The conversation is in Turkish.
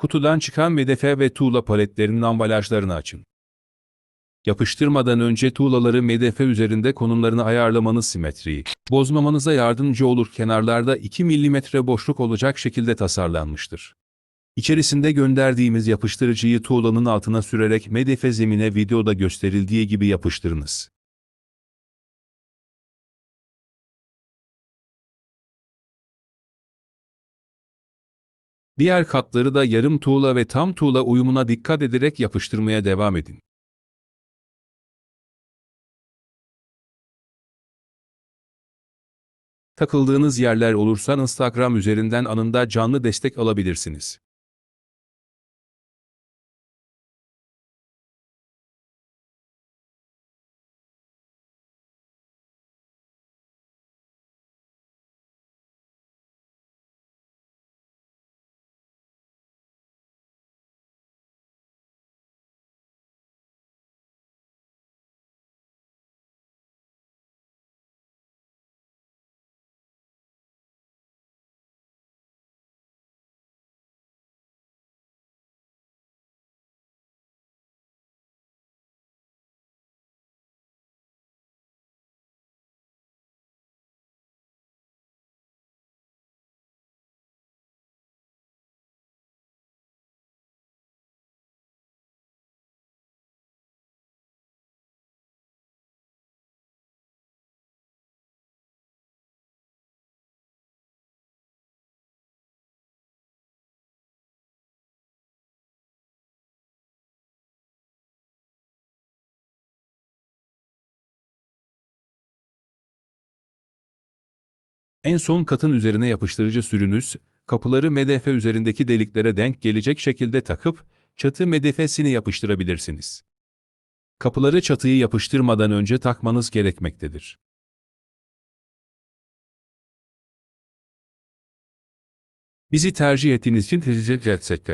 Kutudan çıkan medefe ve tuğla paletlerinin ambalajlarını açın. Yapıştırmadan önce tuğlaları medefe üzerinde konumlarını ayarlamanız simetriyi bozmamanıza yardımcı olur. Kenarlarda 2 mm boşluk olacak şekilde tasarlanmıştır. İçerisinde gönderdiğimiz yapıştırıcıyı tuğlanın altına sürerek medefe zemine videoda gösterildiği gibi yapıştırınız. Diğer katları da yarım tuğla ve tam tuğla uyumuna dikkat ederek yapıştırmaya devam edin. Takıldığınız yerler olursa Instagram üzerinden anında canlı destek alabilirsiniz. En son katın üzerine yapıştırıcı sürünüz, kapıları medefe üzerindeki deliklere denk gelecek şekilde takıp, çatı medefesini yapıştırabilirsiniz. Kapıları çatıyı yapıştırmadan önce takmanız gerekmektedir. Bizi tercih ettiğiniz için teşekkür etsek